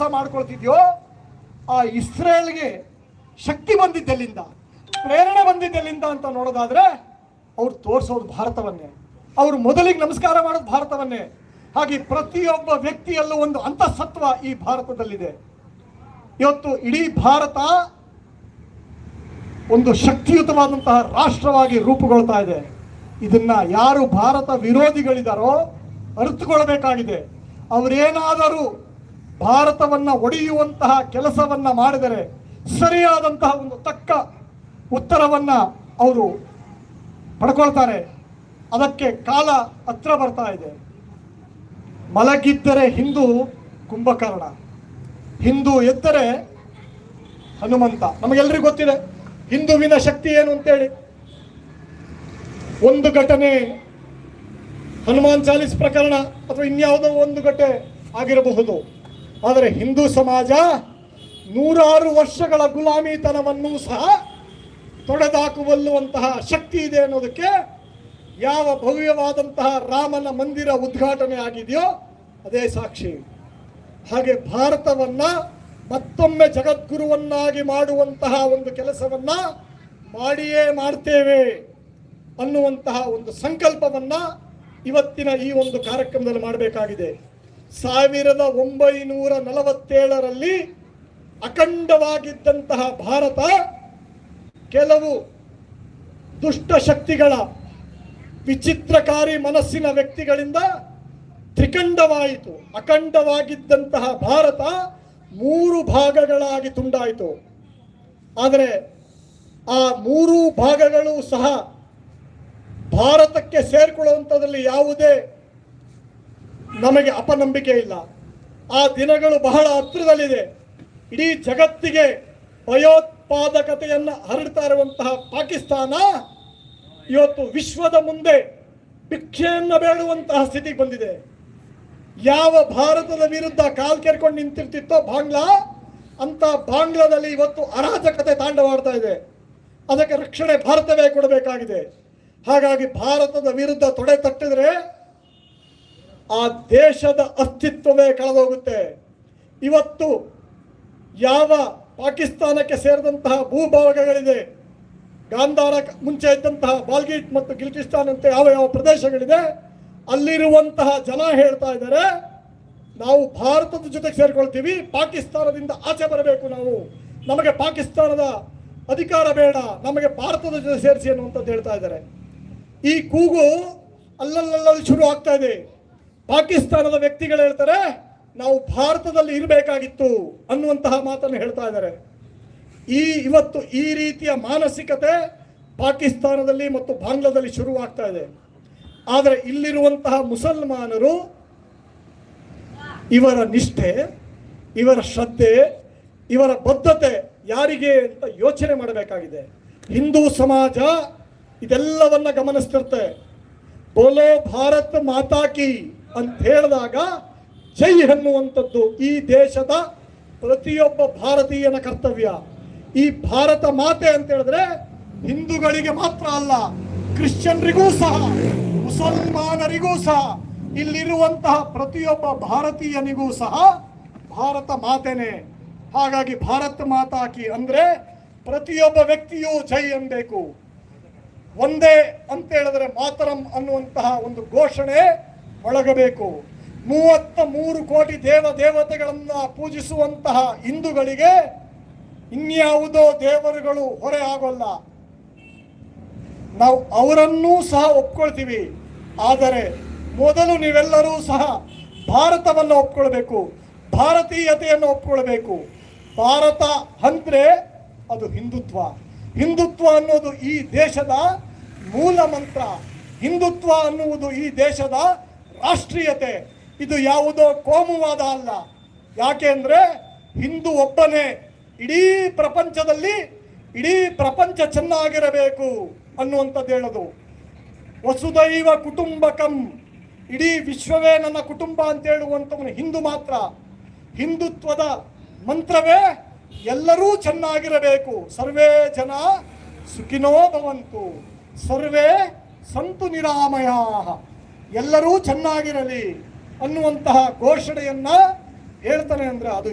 ವಿಶ್ವಾಸ ಮಾಡ್ಕೊಳ್ತಿದ್ಯೋ, ಆ ಇಸ್ರೇಲ್ಗೆ ಶಕ್ತಿ ಬಂದಿದ್ದೆಲ್ಲಿಂದ? ಪ್ರೇರಣೆ ಬಂದಿದ್ದೆಲ್ಲಿಂದ ಅಂತ ನೋಡೋದಾದ್ರೆ, ಅವ್ರು ತೋರಿಸೋದು ಭಾರತವನ್ನೇ. ಅವರು ಮೊದಲಿಗೆ ನಮಸ್ಕಾರ ಮಾಡೋದು ಭಾರತವನ್ನೇ. ಹಾಗೆ ಪ್ರತಿಯೊಬ್ಬ ವ್ಯಕ್ತಿಯಲ್ಲೂ ಒಂದು ಅಂತಸತ್ವ ಈ ಭಾರತದಲ್ಲಿದೆ. ಇವತ್ತು ಇಡೀ ಭಾರತ ಒಂದು ಶಕ್ತಿಯುತವಾದಂತಹ ರಾಷ್ಟ್ರವಾಗಿ ರೂಪುಗೊಳ್ತಾ ಇದೆ. ಇದನ್ನ ಯಾರು ಭಾರತ ವಿರೋಧಿಗಳಿದಾರೋ ಅರಿತುಕೊಳ್ಬೇಕಾಗಿದೆ ಅವರೇನಾದರೂ ಭಾರತವನ್ನ ಒಡೆಯುವಂತಹ ಕೆಲಸವನ್ನ ಮಾಡಿದರೆ ಸರಿಯಾದಂತಹ ಒಂದು ತಕ್ಕ ಉತ್ತರವನ್ನ ಅವರು ಪಡ್ಕೊಳ್ತಾರೆ. ಅದಕ್ಕೆ ಕಾಲ ಹತ್ರ ಬರ್ತಾ ಇದೆ. ಮಲಗಿದ್ದರೆ ಹಿಂದೂ ಕುಂಭಕರ್ಣ, ಹಿಂದೂ ಎದ್ದರೆ ಹನುಮಂತ. ನಮಗೆಲ್ಲರಿಗೂ ಗೊತ್ತಿದೆ, ಹಿಂದುವಿನ ಶಕ್ತಿ ಏನು ಅಂತೇಳಿ? ಒಂದು ಘಟನೆ ಹನುಮಾನ್ ಚಾಲಿಸ್ ಪ್ರಕರಣ ಅಥವಾ ಇನ್ಯಾವುದೋ ಒಂದು ಘಟನೆ ಆಗಿರಬಹುದು. ಆದರೆ ಹಿಂದೂ ಸಮಾಜ ನೂರಾರು ವರ್ಷಗಳ ಗುಲಾಮಿತನವನ್ನು ಸಹ ತೊಡೆದಾಕುವಲ್ಲುವಂತಹ ಶಕ್ತಿ ಇದೆ ಅನ್ನೋದಕ್ಕೆ ಯಾವ ಭವ್ಯವಾದಂತಹ ರಾಮನ ಮಂದಿರ ಉದ್ಘಾಟನೆ ಆಗಿದೆಯೋ ಅದೇ ಸಾಕ್ಷಿ. ಹಾಗೆ ಭಾರತವನ್ನ ಮತ್ತೊಮ್ಮೆ ಜಗದ್ಗುರುವನ್ನಾಗಿ ಮಾಡುವಂತಹ ಒಂದು ಕೆಲಸವನ್ನ ಮಾಡಿಯೇ ಮಾಡ್ತೇವೆ ಅನ್ನುವಂತಹ ಒಂದು ಸಂಕಲ್ಪವನ್ನ ಇವತ್ತಿನ ಈ ಒಂದು ಕಾರ್ಯಕ್ರಮದಲ್ಲಿ ಮಾಡಬೇಕಾಗಿದೆ. ಸಾವಿರದ ಒಂಬೈನೂರ ನಲವತ್ತೇಳರಲ್ಲಿ ಅಖಂಡವಾಗಿದ್ದಂತಹ ಭಾರತ ಕೆಲವು ದುಷ್ಟಶಕ್ತಿಗಳ ವಿಚಿತ್ರಕಾರಿ ಮನಸ್ಸಿನ ವ್ಯಕ್ತಿಗಳಿಂದ ತ್ರಿಖಂಡವಾಯಿತು. ಅಖಂಡವಾಗಿದ್ದಂತಹ ಭಾರತ ಮೂರು ಭಾಗಗಳಾಗಿ ತುಂಡಾಯಿತು. ಆದರೆ ಆ ಮೂರು ಭಾಗಗಳು ಸಹ ಭಾರತಕ್ಕೆ ಸೇರ್ಕೊಳ್ಳುವಂಥದ್ರಲ್ಲಿ ಯಾವುದೇ ನಮಗೆ ಅಪನಂಬಿಕೆ ಇಲ್ಲ. ಆ ದಿನಗಳು ಬಹಳ ಹತ್ತಿರದಲ್ಲಿದೆ. ಇಡೀ ಜಗತ್ತಿಗೆ ಭಯೋತ್ಪಾದಕತೆಯನ್ನು ಹರಡ್ತಾ ಇರುವಂತಹ ಪಾಕಿಸ್ತಾನ ಇವತ್ತು ವಿಶ್ವದ ಮುಂದೆ ಭಿಕ್ಷೆಯನ್ನು ಬೇಡುವಂತಹ ಸ್ಥಿತಿಗೆ ಬಂದಿದೆ. ಯಾವ ಭಾರತದ ವಿರುದ್ಧ ಕಾಲ್ ಕೆರ್ಕೊಂಡು ನಿಂತಿರ್ತಿತ್ತೋ ಬಾಂಗ್ಲಾ ಅಂತ ಬಾಂಗ್ಲಾದಲ್ಲಿ ಇವತ್ತು ಅರಾಜಕತೆ ತಾಂಡವಾಡ್ತಾ ಇದೆ. ಅದಕ್ಕೆ ರಕ್ಷಣೆ ಭಾರತವೇ ಕೊಡಬೇಕಾಗಿದೆ. ಹಾಗಾಗಿ ಭಾರತದ ವಿರುದ್ಧ ತೊಡೆ ತಟ್ಟಿದ್ರೆ ಆ ದೇಶದ ಅಸ್ತಿತ್ವವೇ ಕಳೆದೋಗುತ್ತೆ. ಇವತ್ತು ಯಾವ ಪಾಕಿಸ್ತಾನಕ್ಕೆ ಸೇರಿದಂತಹ ಭೂಭಾಗಗಳಿದೆ, ಗಾಂಧಾರ ಮುಂಚೆ ಇದ್ದಂತಹ ಬಾಲ್ಗೀಟ್ ಮತ್ತು ಗಿಲ್ಕಿಸ್ತಾನ್ ಅಂತ ಯಾವ ಯಾವ ಪ್ರದೇಶಗಳಿದೆ, ಅಲ್ಲಿರುವಂತಹ ಜನ ಹೇಳ್ತಾ ಇದ್ದಾರೆ, ನಾವು ಭಾರತದ ಜೊತೆಗೆ ಸೇರಿಕೊಳ್ತೀವಿ, ಪಾಕಿಸ್ತಾನದಿಂದ ಆಚೆ ಬರಬೇಕು ನಾವು. ನಮಗೆ ಪಾಕಿಸ್ತಾನದ ಅಧಿಕಾರ ಬೇಡ, ನಮಗೆ ಭಾರತದ ಜೊತೆ ಸೇರಿಸಿ ಅನ್ನುವಂಥದ್ದು ಹೇಳ್ತಾ ಇದ್ದಾರೆ. ಈ ಕೂಗು ಅಲ್ಲಲ್ಲಲ್ಲಿ ಶುರು ಆಗ್ತಾ ಇದೆ. ಪಾಕಿಸ್ತಾನದ ವ್ಯಕ್ತಿಗಳು ಹೇಳ್ತಾರೆ, ನಾವು ಭಾರತದಲ್ಲಿ ಇರಬೇಕಾಗಿತ್ತು ಅನ್ನುವಂತಹ ಮಾತನ್ನು ಹೇಳ್ತಾ ಇದ್ದಾರೆ. ಈ ಇವತ್ತು ಈ ರೀತಿಯ ಮಾನಸಿಕತೆ ಪಾಕಿಸ್ತಾನದಲ್ಲಿ ಮತ್ತು ಬಾಂಗ್ಲಾದಲ್ಲಿ ಶುರುವಾಗ್ತಾ ಇದೆ. ಆದರೆ ಇಲ್ಲಿರುವಂತಹ ಮುಸಲ್ಮಾನರು ಇವರ ನಿಷ್ಠೆ, ಇವರ ಶ್ರದ್ಧೆ, ಇವರ ಬದ್ಧತೆ ಯಾರಿಗೆ ಅಂತ ಯೋಚನೆ ಮಾಡಬೇಕಾಗಿದೆ. ಹಿಂದೂ ಸಮಾಜ ಇದೆಲ್ಲವನ್ನ ಗಮನಿಸ್ತಿರ್ತೆ ಬೋಲೋ ಭಾರತ್ ಮಾತಾ ಕಿ ಅಂತ ಹೇಳಿದಾಗ ಜೈ ಅನ್ನುವಂಥದ್ದು ಈ ದೇಶದ ಪ್ರತಿಯೊಬ್ಬ ಭಾರತೀಯನ ಕರ್ತವ್ಯ. ಈ ಭಾರತ ಮಾತೆ ಅಂತ ಹೇಳಿದ್ರೆ ಹಿಂದೂಗಳಿಗೆ ಮಾತ್ರ ಅಲ್ಲ, ಕ್ರಿಶ್ಚಿಯನ್ರಿಗೂ ಸಹ, ಮುಸಲ್ಮಾನರಿಗೂ ಸಹ, ಇಲ್ಲಿರುವಂತಹ ಪ್ರತಿಯೊಬ್ಬ ಭಾರತೀಯನಿಗೂ ಸಹ ಭಾರತ ಮಾತೆನೆ. ಹಾಗಾಗಿ ಭಾರತ ಮಾತಾಕಿ ಅಂದ್ರೆ ಪ್ರತಿಯೊಬ್ಬ ವ್ಯಕ್ತಿಯೂ ಜೈ ಅನ್ಬೇಕು ಒಂದೇ ಅಂತ ಹೇಳಿದ್ರೆ ಮಾತರಂ ಅನ್ನುವಂತಹ ಒಂದು ಘೋಷಣೆ ಮೊಳಗಬೇಕು ಮೂವತ್ತ ಮೂರು ಕೋಟಿ ದೇವ ದೇವತೆಗಳನ್ನು ಪೂಜಿಸುವಂತಹ ಹಿಂದೂಗಳಿಗೆ ಇನ್ಯಾವುದೋ ದೇವರುಗಳು ಹೊರೆ ಆಗೋಲ್ಲ. ನಾವು ಅವರನ್ನೂ ಸಹ ಒಪ್ಕೊಳ್ತೀವಿ. ಆದರೆ ಮೊದಲು ನೀವೆಲ್ಲರೂ ಸಹ ಭಾರತವನ್ನು ಒಪ್ಕೊಳ್ಬೇಕು. ಭಾರತೀಯತೆಯನ್ನು ಒಪ್ಕೊಳ್ಬೇಕು. ಭಾರತ ಅಂದ್ರೆ ಅದು ಹಿಂದುತ್ವ. ಹಿಂದುತ್ವ ಅನ್ನೋದು ಈ ದೇಶದ ಮೂಲ ಮಂತ್ರ. ಹಿಂದುತ್ವ ಅನ್ನುವುದು ಈ ದೇಶದ ರಾಷ್ಟ್ರೀಯತೆ, ಇದು ಯಾವುದೋ ಕೋಮುವಾದ ಅಲ್ಲ. ಯಾಕೆ ಅಂದ್ರೆ ಹಿಂದೂ ಒಬ್ಬನೇ ಇಡೀ ಪ್ರಪಂಚದಲ್ಲಿ ಇಡೀ ಪ್ರಪಂಚ ಚೆನ್ನಾಗಿರಬೇಕು ಅನ್ನುವಂಥದ್ದು ಹೇಳೋದು. ವಸುದೈವ ಕುಟುಂಬಕಂ, ಇಡೀ ವಿಶ್ವವೇ ನನ್ನ ಕುಟುಂಬ ಅಂತ ಹೇಳುವಂಥವನು ಹಿಂದೂ ಮಾತ್ರ. ಹಿಂದುತ್ವದ ಮಂತ್ರವೇ ಎಲ್ಲರೂ ಚೆನ್ನಾಗಿರಬೇಕು. ಸರ್ವೇ ಜನ ಸುಖಿನೋ ಭವಂತು. ಸರ್ವೇ ಸಂತು ನಿರಾಮಯ ಎಲ್ಲರೂ ಚೆನ್ನಾಗಿರಲಿ ಅನ್ನುವಂತಹ ಘೋಷಣೆಯನ್ನ ಹೇಳ್ತಾನೆ ಅಂದ್ರೆ ಅದು